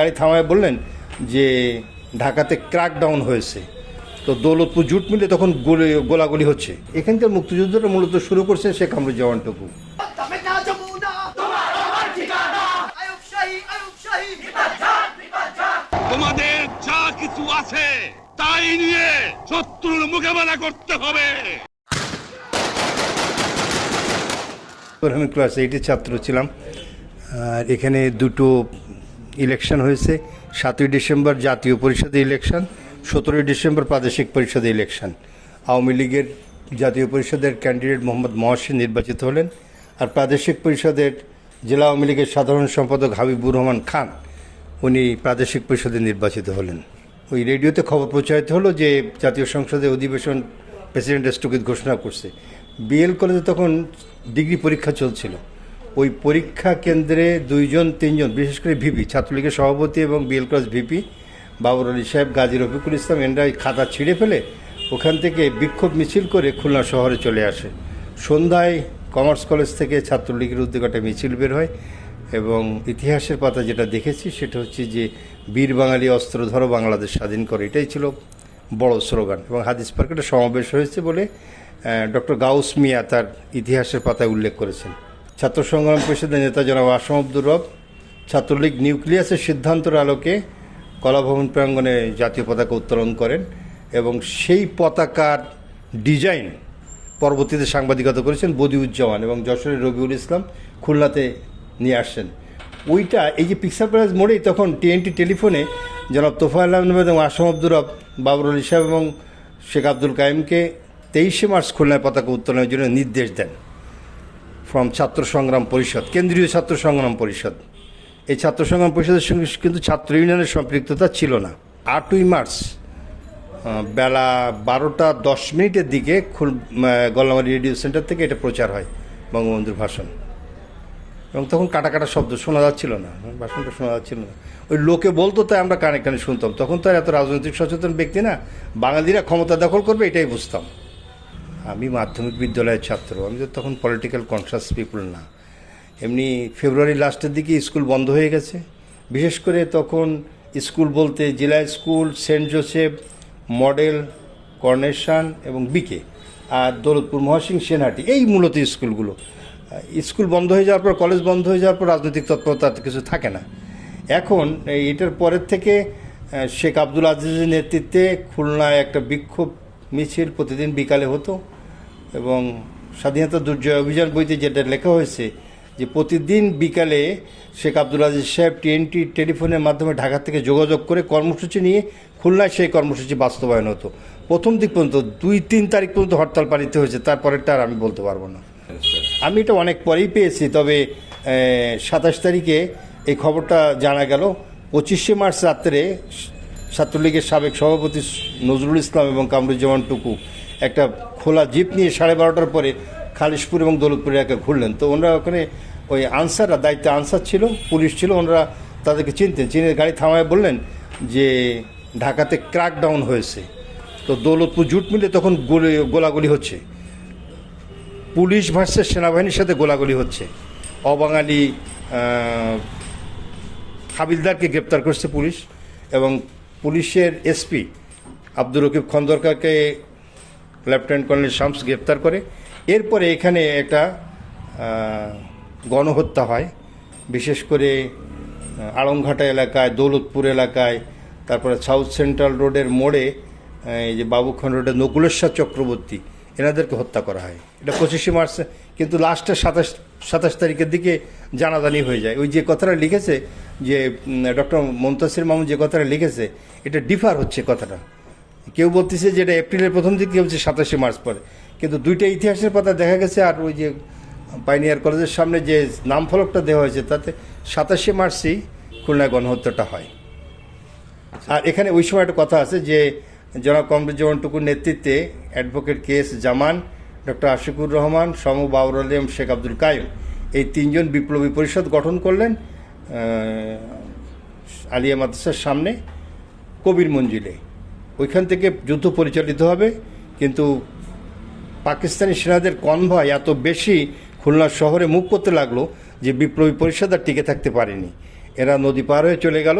গাড়ি থামায় বললেন যে ঢাকাতে ক্র্যাকডাউন হয়েছে। তো দৌলতপুর জুট মিলে তখন গোলে গোলাগুলি হচ্ছে। এখানকার মুক্তিযুদ্ধটা মূলত শুরু করছে শেখ কামরুজ্জামান টুকু। তোমাদের যা কিছু আছে তাই নিয়ে শত্রুর মোকাবেলা করতে হবে। আমি ক্লাস এইটের ছাত্র ছিলাম। আর এখানে দুটো ইলেকশন হয়েছে, সাতই ডিসেম্বর জাতীয় পরিষদের ইলেকশন, সতেরোই ডিসেম্বর প্রাদেশিক পরিষদের ইলেকশন। আওয়ামী লীগের জাতীয় পরিষদের ক্যান্ডিডেট মোহাম্মদ মহসিন নির্বাচিত হলেন আর প্রাদেশিক পরিষদের জেলা আওয়ামী লীগের সাধারণ সম্পাদক হাবিবুর রহমান খান, উনি প্রাদেশিক পরিষদে নির্বাচিত হলেন। ওই রেডিওতে খবর প্রচারিত হলো যে জাতীয় সংসদে অধিবেশন প্রেসিডেন্ট স্থগিত ঘোষণা করছে। বিএল কলেজে তখন ডিগ্রি পরীক্ষা চলছিল। ওই পরীক্ষা কেন্দ্রে দুইজন, তিনজন, বিশেষ করে ভিপি, ছাত্রলীগের সভাপতি এবং BL college VP Babar Ali Saheb, Gazi Rafiqul ইসলাম, এনরা খাতা ছিঁড়ে ফেলে ওখান থেকে বিক্ষোভ মিছিল করে খুলনা শহরে চলে আসে। সন্ধ্যায় কমার্স কলেজ থেকে ছাত্রলীগের উদ্যোগে একটা মিছিল বের হয় এবং ইতিহাসের পাতা যেটা দেখেছি সেটা হচ্ছে যে বীর বাঙালি অস্ত্র ধরো, বাংলাদেশ স্বাধীন করে, এটাই ছিল বড় স্লোগান এবং হাদিস পার্কে একটা সমাবেশ হয়েছে বলে ডক্টর গাউস মিয়া তার ইতিহাসের পাতায় উল্লেখ করেছেন। ছাত্র সংগ্রাম পরিষদের নেতা জনাব আসম আব্দুর রব, ছাত্রলীগ নিউক্লিয়াসের সিদ্ধান্তের আলোকে কলাভবন প্রাঙ্গণে জাতীয় পতাকা উত্তোলন করেন এবং সেই পতাকার ডিজাইন পরবর্তীতে সাংবাদিকতা করেছেন বদিউজ্জামান এবং যশোরের রবিউল ইসলাম খুলনাতে নিয়ে আসছেন। ওইটা এই যে পিকচার প্যালেস মোড়েই তখন টিএনটি টেলিফোনে জনাব তোফায়ল আহমেদ এবং আসম আব্দুর রব বাবরুল ইসলাম এবং শেখ আব্দুল কায়েমকে তেইশে মার্চ খুলনায় পতাকা উত্তোলনের জন্য নির্দেশ দেন। ফ্রম ছাত্র সংগ্রাম পরিষদ কেন্দ্রীয় ছাত্র সংগ্রাম পরিষদ এই ছাত্র সংগ্রাম পরিষদের সঙ্গে কিন্তু ছাত্র ইউনিয়নের সম্পৃক্ততা ছিল না। আটই মার্চ বেলা বারোটা দশ মিনিটের দিকে খুল গল্লামারি রেডিও সেন্টার থেকে এটা প্রচার হয় বঙ্গবন্ধুর ভাষণ। এবং তখন কাটা কাটা শব্দ শোনা যাচ্ছিল না ভাষণটা শোনা যাচ্ছিল না। ওই লোকে বলতো তাই আমরা কানে কানে শুনতাম, তখন তো এত রাজনৈতিক সচেতন ব্যক্তি না, বাঙালিরা ক্ষমতা দখল করবে এটাই বুঝতাম। আমি মাধ্যমিক বিদ্যালয়ের ছাত্র, আমি তো তখন পলিটিক্যাল কনসাস পিপুল না। এমনি ফেব্রুয়ারি লাস্টের দিকে স্কুল বন্ধ হয়ে গেছে। বিশেষ করে তখন স্কুল বলতে জেলা school Saint Joseph, model, coronation এবং বিকে আর দৌলতপুর মহাসিং সেনহাটি, এই মূলত স্কুলগুলো স্কুল বন্ধ হয়ে যাওয়ার পর কলেজ বন্ধ হয়ে যাওয়ার পর রাজনৈতিক তৎপরতা কিছু থাকে না। এখন এটার পরের থেকে শেখ আব্দুল আজিজের নেতৃত্বে খুলনায় একটা বিক্ষোভ মিছিল প্রতিদিন বিকালে হতো। এবং স্বাধীনতা দুর্জয় অভিযান বইতে যেটা লেখা হয়েছে যে প্রতিদিন বিকালে শেখ আব্দুল আজিজ সাহেব টিএনটি টেলিফোনের মাধ্যমে ঢাকা থেকে যোগাযোগ করে কর্মসূচি নিয়ে খুলনায় সেই কর্মসূচি বাস্তবায়ন হতো। প্রথম দিক পর্যন্ত দুই তিন তারিখ পর্যন্ত হরতাল পালিত হয়েছে, তারপরেরটা আর আমি বলতে পারব না। আমি এটা অনেক পরেই পেয়েছি, তবে সাতাশ তারিখে এই খবরটা জানা গেল। পঁচিশে মার্চ রাত্রে ছাত্রলীগের সাবেক সভাপতি নজরুল ইসলাম এবং কামরুজ্জামান টুকু একটা খোলা জিপ নিয়ে সাড়ে বারোটার পরে খালিশপুর এবং দৌলতপুর এলাকায় ঘুরলেন। তো ওনারা ওখানে ওই আনসাররা, দায়িত্বে আনসার ছিল, পুলিশ ছিল, ওনারা তাদেরকে চিনতেন। চিনে গাড়ি থামায় বললেন যে ঢাকাতে ক্র্যাকডাউন হয়েছে। তো দৌলতপুর জুট মিলে তখন গোলে, গোলাগুলি হচ্ছে। পুলিশ ভার্সেস সেনাবাহিনীর সাথে গোলাগুলি হচ্ছে। অবাঙালি হাবিলদারকে গ্রেপ্তার করছে পুলিশ এবং পুলিশের এসপি আব্দুর রকিব খন্দরকারকে লেফটেন্যান্ট কর্নেল শামস গ্রেপ্তার করে। এরপরে এখানে একটা গণহত্যা হয়। বিশেষ করে আড়ংঘাটা এলাকায়, দৌলতপুর এলাকায়, তারপরে সাউথ সেন্ট্রাল রোডের মোড়ে এই যে বাবুখান রোডের নকুলেশ্বর চক্রবর্তী, এনাদেরকে হত্যা করা হয়। এটা পঁচিশে মার্চ, কিন্তু লাস্টের সাতাশ সাতাশ তারিখের দিকে জানাজানি হয়ে যায়। ওই যে কথাটা লিখেছে যে ডক্টর মন্তাসির মামুন যে কথাটা লিখেছে, এটা ডিফার হচ্ছে কথাটা। কেউ বলতেছে যে এটা এপ্রিলের প্রথম দিক কেউ বলছে সাতাশে মার্চ পরে। কিন্তু দুইটা ইতিহাসের পাতা দেখা গেছে, আর ওই যে পাইনিয়ার কলেজের সামনে যে নাম ফলকটা দেওয়া হয়েছে, তাতে সাতাশে মার্চই খুলনা গণহত্যাটা হয়। আর এখানে ওই সময় একটা কথা আছে যে, জনাব কমরুজ্জামান টুকুর নেতৃত্বে advocate K S Zaman, doctor Ashikur Rahman, সম বাবর আলম, শেখ আব্দুল কাইম এই তিনজন বিপ্লবী পরিষদ গঠন করলেন আলিয়া মাদ্রাসার সামনে কবির মঞ্জিলে। ওইখান থেকে যুদ্ধ পরিচালিত হবে, কিন্তু পাকিস্তানি সেনাদের কনভয় এত বেশি খুলনা শহরে মুখ করতে লাগল যে বিপ্লবী পরিষদ আর টিকে থাকতে পারেনি। এরা নদী পার হয়ে চলে গেল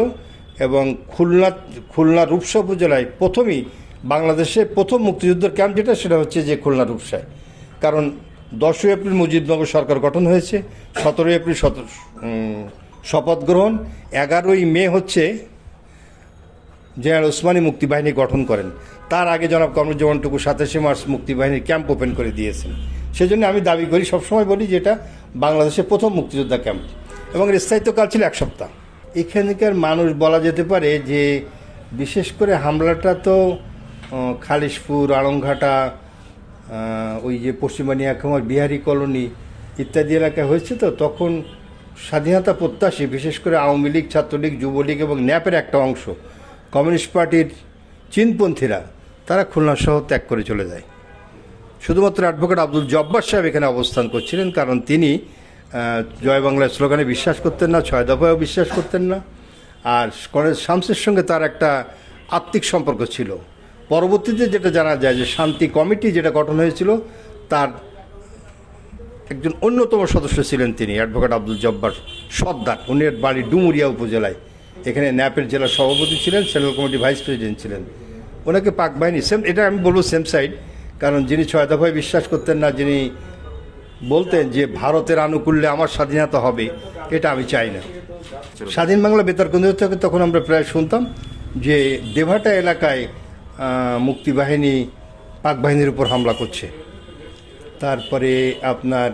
এবং খুলনা খুলনা রূপসা উপজেলায় প্রথমেই বাংলাদেশে প্রথম মুক্তিযুদ্ধের ক্যাম্প যেটা, সেটা হচ্ছে যে খুলনা রূপসায়। কারণ দশই এপ্রিল মুজিবনগর সরকার গঠন হয়েছে, সতেরোই এপ্রিল শপথ গ্রহণ, এগারোই মে হচ্ছে জেনারেল ওসমানী মুক্তিবাহিনী গঠন করেন। তার আগে জনাব কর্মজীবন টুকু সাতাশে মার্চ মুক্তিবাহিনীর ক্যাম্প ওপেন করে দিয়েছেন। সেজন্য আমি দাবি করি, সবসময় বলি যে এটা বাংলাদেশের প্রথম মুক্তিযোদ্ধা ক্যাম্প এবং এর স্থায়িত্বকাল ছিল এক সপ্তাহ। এখানকার মানুষ বলা যেতে পারে যে বিশেষ করে হামলাটা তো খালিশপুর, আড়ংঘাটা ওই যে পশ্চিমানিয়া কুমার বিহারি কলোনি ইত্যাদি এলাকায় হয়েছে তো, তখন স্বাধীনতা প্রত্যাশী, বিশেষ করে আওয়ামী লীগ, ছাত্রলীগ, যুবলীগ এবং ন্যাপের একটা অংশ কমিউনিস্ট পার্টির চীনপন্থীরা, তারা খুলনা শহর ত্যাগ করে চলে যায়। শুধুমাত্র অ্যাডভোকেট আব্দুল জব্বার সাহেব এখানে অবস্থান করছিলেন, কারণ তিনি জয় বাংলার স্লোগানে বিশ্বাস করতেন না, ছয় দফায়ও বিশ্বাস করতেন না। আর কলেজ শামসের সঙ্গে তার একটা আত্মিক সম্পর্ক ছিল। পরবর্তীতে যেটা জানা যায় যে শান্তি কমিটি যেটা গঠন হয়েছিল, তার একজন অন্যতম সদস্য ছিলেন তিনি, অ্যাডভোকেট আব্দুল জব্বার সর্দার। উনি বাড়ি ডুমুরিয়া উপজেলায় এখানে ন্যাপের জেলা সভাপতি ছিলেন, সেন্ট্রাল কমিটি ভাইস প্রেসিডেন্ট ছিলেন। ওনাকে পাক বাহিনী, সেম, এটা আমি বলব সেম সাইড, কারণ যিনি ছয় দফায় বিশ্বাস করতেন না, যিনি বলতেন যে ভারতের আনুকূল্যে আমার স্বাধীনতা হবে, এটা আমি চাই না। স্বাধীন বাংলা বেতার কেন্দ্র থেকে তখন আমরা প্রায় শুনতাম যে দেভাটা এলাকায় মুক্তিবাহিনী, পাক বাহিনীর উপর হামলা করছে। তারপরে আপনার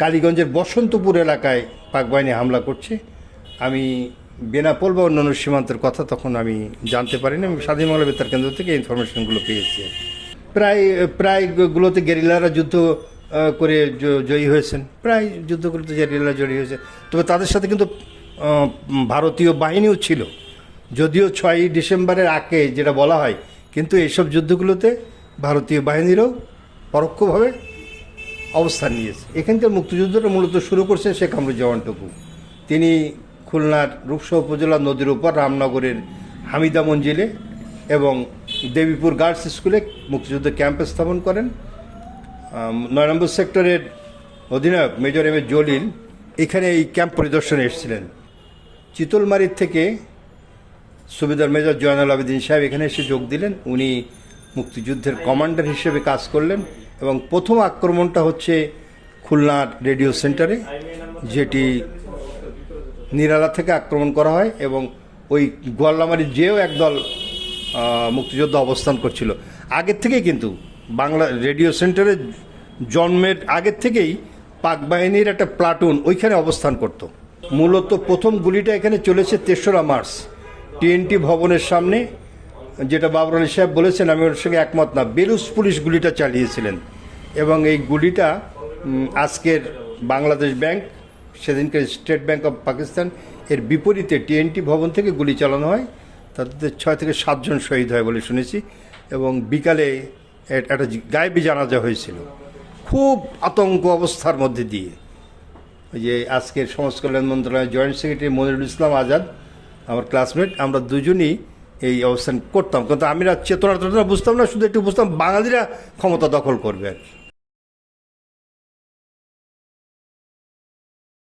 কালীগঞ্জের বসন্তপুর এলাকায় পাক বাহিনী হামলা করছে। আমি বেনাপোল বা অন্যান্য সীমান্তের কথা তখন আমি জানতে পারিনি। আমি স্বাধীন বাংলা বেতার কেন্দ্র থেকে ইনফরমেশনগুলো পেয়েছি। প্রায় প্রায় গুলোতে গেরিলারা যুদ্ধ করে জয়ী হয়েছেন। প্রায় যুদ্ধগুলোতে গেরিলা জয়ী হয়েছে। তবে তাদের সাথে কিন্তু ভারতীয় বাহিনীও ছিল। যদিও ছয়ই ডিসেম্বরের আগে যেটা বলা হয়, কিন্তু এইসব যুদ্ধগুলোতে ভারতীয় বাহিনীরও পরোক্ষভাবে অবস্থান নিয়েছে। এখানকার মুক্তিযুদ্ধটা মূলত শুরু করছেন শেখ কামরুজ্জামান টুকু। তিনি খুলনার রূপসা উপজেলা নদীর উপর রামনগরের হামিদা মঞ্জিলে এবং দেবীপুর গার্লস স্কুলে মুক্তিযুদ্ধ ক্যাম্প স্থাপন করেন। নয় নম্বর সেক্টরের অধিনায়ক মেজর এম এ জলিল এখানে এই ক্যাম্প পরিদর্শনে এসেছিলেন। চিতলমারির থেকে সুবেদার মেজর জয়নাল আবেদিন সাহেব এখানে এসে যোগ দিলেন। উনি মুক্তিযুদ্ধের কমান্ডার হিসেবে কাজ করলেন এবং প্রথম আক্রমণটা হচ্ছে খুলনার রেডিও সেন্টারে, যেটি নিরালা থেকে আক্রমণ করা হয় এবং ওই গোয়াল্লামারির যেও একদল মুক্তিযোদ্ধা অবস্থান করছিল। আগের থেকেই কিন্তু বাংলা রেডিও সেন্টারে জন্মের আগের থেকেই পাক বাহিনীর একটা প্লাটুন ওইখানে অবস্থান করত। মূলত প্রথম গুলিটা এখানে চলেছে তেসরা মার্চ। টিএনটি ভবনের সামনে, যেটা বাবর আলী সাহেব বলেছেন, আমি ওর সঙ্গে একমত না বেলুস পুলিশ গুলিটা চালিয়েছিলেন। এবং এই গুলিটা আজকের বাংলাদেশ ব্যাংক সেদিনকে স্টেট ব্যাংক অফ পাকিস্তান এর বিপরীতে টিএনটি ভবন থেকে গুলি চালানো হয়। তাদের ছয় থেকে সাতজন শহীদ হয় বলে শুনেছি এবং বিকালে একটা গায়েবী জানাজা হয়েছিল। খুব আতঙ্ক অবস্থার মধ্যে দিয়ে। ওই যে আজকের সমাজ কল্যাণ মন্ত্রণালয়ের জয়েন্ট সেক্রেটারি মনিরুল ইসলাম আজাদ, আমার ক্লাসমেট, আমরা দুজনই এই অবস্থান করতাম। কিন্তু আমি চেতনা টেতনা বুঝতাম না, শুধু একটু বুঝতাম, বাঙালিরা ক্ষমতা দখল করবে আর কি।